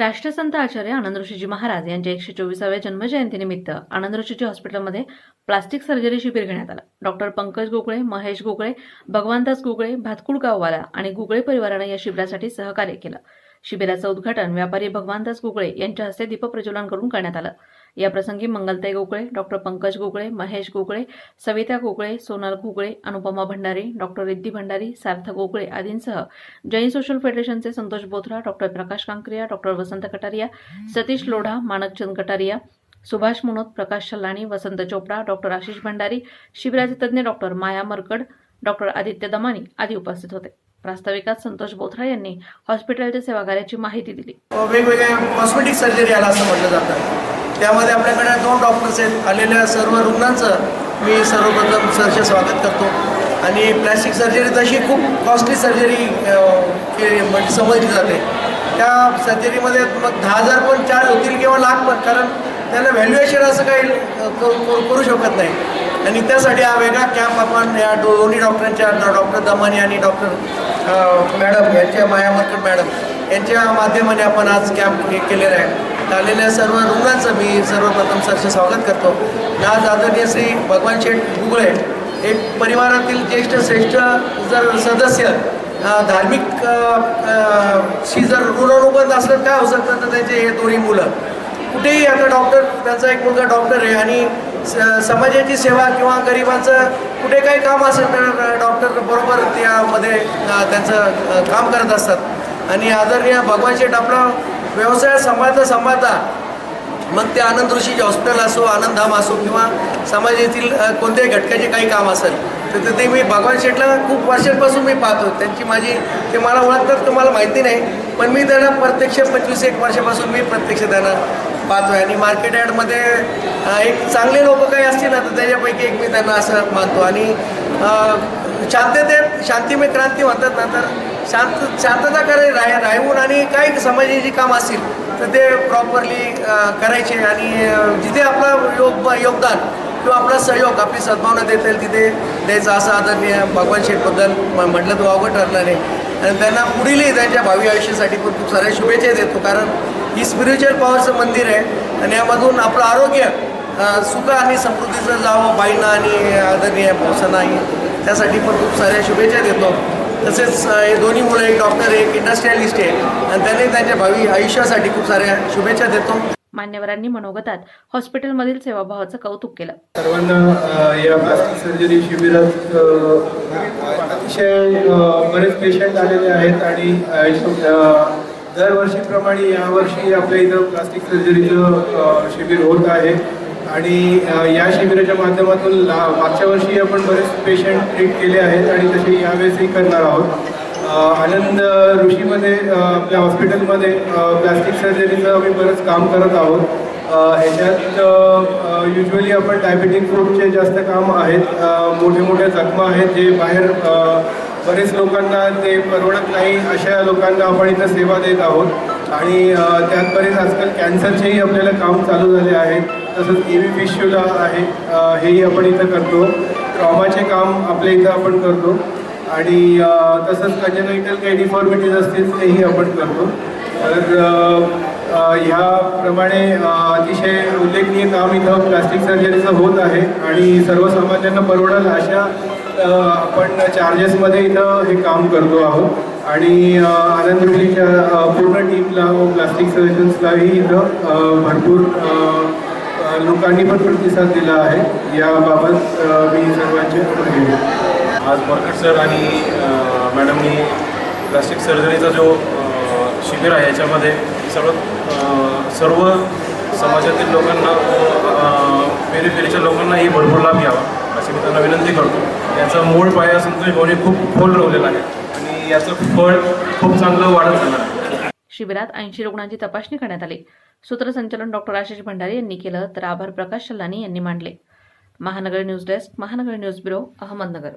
राष्ट्रसंत आचार्य आनंद ऋषीजी महाराज यांच्या एकशे चोवीसाव्या जन्मजयंतीनिमित्त आनंद ऋषीजी हॉस्पिटलमध्ये प्लास्टिक सर्जरी शिबिर घेण्यात आलं. डॉक्टर पंकज गोगळे महेश गोगळे भगवानदास गोगळे भातकुळ गाववाला आणि गोगळे परिवारानं या शिबिरासाठी सहकार्य केलं. शिबिराचं उद्घाटन व्यापारी भगवानदास गोगळे यांच्या हस्ते दीपप्रज्वलन करून करण्यात आलं. याप्रसंगी मंगलताई गोकळे डॉक्टर पंकज गोकळे महेश गोकळे सविता गोकळे सोनल गोकळे अनुपमा भंडारी डॉक्टर रिद्धी भंडारी सार्थक गोकळे आदींसह Jain social फेडरेशनचे Santosh Bothra doctor Prakash Kankaria doctor Vasant Kataria Satish Lodha Manakchand Kataria Subhash Munot Prakash Chhallani Vasant Chopda doctor Ashish Bhandari शिबिराचे तज्ज्ञ डॉक्टर माया मरकड डॉक्टर आदित्य दमानी आदी उपस्थित होते. प्रास्ताविकात संतोष बोथरा यांनी हॉस्पिटलच्या सेवाकार्याची माहिती दिली. वेगवेगळ्या कॉस्मेटिक सर्जरी आला असं म्हटलं जातं. त्यामध्ये आपल्याकडे दोन डॉक्टर्स आहेत. आलेल्या सर्व रुग्णांचं मी सर्वप्रथम सरचे स्वागत करतो. आणि प्लॅस्टिक सर्जरी तशी खूप कॉस्टली सर्जरी म्हणजे समजली जाते. त्या सर्जरीमध्ये मग दहा हजार पण चार्ज होतील किंवा लाख पण कारण त्याला व्हॅल्युएशन असं काही करू शकत नाही. आणि त्यासाठी हा वेगळा कॅम्प आपण या दो- दोन्ही डॉक्टरांच्या डॉक्टर दमानी आणि डॉक्टर मॅडम यांच्या माया मरकट मॅडम यांच्या माध्यमाने आपण आज कॅम्प हे केलेला आहे. आलेल्या सर्व रुग्णांचं मी सर्वप्रथम सरचे स्वागत करतो. आज आदरणीय श्री भगवान शेठ गुगळे एक परिवारातील ज्येष्ठ श्रेष्ठ जर सदस्य धार्मिक शी जर ऋणानुबंध असलं काय होऊ शकतं? तर त्यांचे हे दोन्ही मुलं. कुठेही आता डॉक्टर त्यांचा एक मुलगा डॉक्टर आहे आणि स- समाजाची सेवा किंवा गरिबांचं कुठे काही काम असेल तर डॉक्टर बरोबर त्यामध्ये त्यांचं काम करत असतात. आणि आदरणीय भगवान शेठ आपला व्यवसाय सांभाळता सांभाळता मग ते आनंद ऋषीचे हॉस्पिटल असो आनंदधाम असो किंवा समाजातील कोणत्याही घटकाचे काही काम असेल तर ते मी भगवान शेठला खूप वर्षांपासून मी पाहतो. त्यांची माझी ते मला ओळखतात तर मला माहिती नाही पण मी त्यांना प्रत्यक्ष पंचवीस एक वर्षापासून मी प्रत्यक्ष त्यांना पाहतो आहे आणि मार्केट यार्डमध्ये एक चांगले लोक काही असतील ना तर त्याच्यापैकी एक मी त्यांना असं मानतो. आणि शांततेत शांतिमय क्रांती म्हणतात ना तर शांत शांतता करे राह राहून आणि काही समाजाची काम असतील तर ते प्रॉपरली करायचे आणि जिथे आपला योग योगदान किंवा आपला सहयोग आपली सद्भावना देता येईल तिथे द्यायचं असं आदरणीय भगवान शेठबद्दल म्हटलं तर वावगं ठरलं नाही. आणि त्यांना पुढीलही त्यांच्या भावी आयुष्यासाठी पण खूप साऱ्या शुभेच्छा देतो कारण ही स्पिरिच्युअल पॉवरचं मंदिर आहे आणि यामधून आपलं आरोग्य सुख आणि समृद्धीचं जावं बाईंना आणि आदरणीय पावसांनाही त्यासाठी पण खूप साऱ्या शुभेच्छा देतो. तसेच हे दोन्ही मुलं एक डॉक्टर आहे एक इंडस्ट्रियलिस्ट आहे. आणि त्यांनी त्यांच्या भावी आयुष्यासाठी खूप साऱ्या शुभेच्छा देतो. मान्यवरांनी मनोगतात हॉस्पिटलमधील सेवाभावाचं कौतुक केलं. सर्वांना या प्लास्टिक सर्जरी शिबिरात अतिशय बरेच पेशंट आलेले आहेत आणि दरवर्षीप्रमाणे यावर्षी आपल्या इथं प्लास्टिक सर्जरीचं शिबिर होत आहे. आणि या शिबिराच्या माध्यमातून ला मागच्या वर्षी आपण बरेच पेशंट ट्रीट केले आहेत आणि तसे यावेळेसही करणार आहोत. आनंद ऋषीमध्ये आपल्या हॉस्पिटलमध्ये प्लास्टिक सर्जरीचं आम्ही बरंच काम करत आहोत. ह्याच्यात युजली आपण डायबेटिक फ्रूटचे जास्त काम आहेत. मोठे मोठे जखमा आहेत जे बाहेर बरेच लोकांना ते परवडत नाही अशा लोकांना आपण इथं सेवा देत आहोत. आणि त्यात बरेच आजकाल कॅन्सरचेही आपल्याला काम चालू झाले आहेत. तसंच ए व्ही फिश्युला आहे. हेही आपण इथं करतो. ट्रॉमाचे काम आपल्या इथं आपण करतो. आणि तसंच कजनाइटल काही डिफॉर्मिटीज असतील तेही आपण करतो. तर ह्याप्रमाणे अतिशय उल्लेखनीय काम इथं प्लास्टिक सर्जरीचं होत आहे. आणि सर्वसामान्यांना परवडेल अशा आपण चार्जेसमध्ये इथं हे काम करतो आहोत. आणि आनंद रुलीच्या पूर्ण टीमला व प्लास्टिक सर्जन्सलाही इथं भरपूर लोकांनी पण प्रतिसाद दिला आहे. याबाबत मी सर्वांचे आज बरकट सर आणि मॅडमनी प्लास्टिक सर्जरीचा जो शिबिर आहे याच्यामध्ये सर्व सर्व समाजातील लोकांना पेरीफेरीच्या लोकांनाही भरपूर लाभ घ्यावा अशी मी त्यांना विनंती करतो. याचा मूळ पाया संतोष भाऊने खूप खोल रोवलेला आहे आणि याचं फळ खूप चांगलं वाढत जाणार आहे. शिबिरात ऐंशी रुग्णांची तपासणी करण्यात आली. सूत्रसंचालन डॉक्टर आशिष भंडारी यांनी केलं तर आभार प्रकाश शल्लानी यांनी मांडले. Mahanagar news desk Mahanagar news bureau Ahmednagar.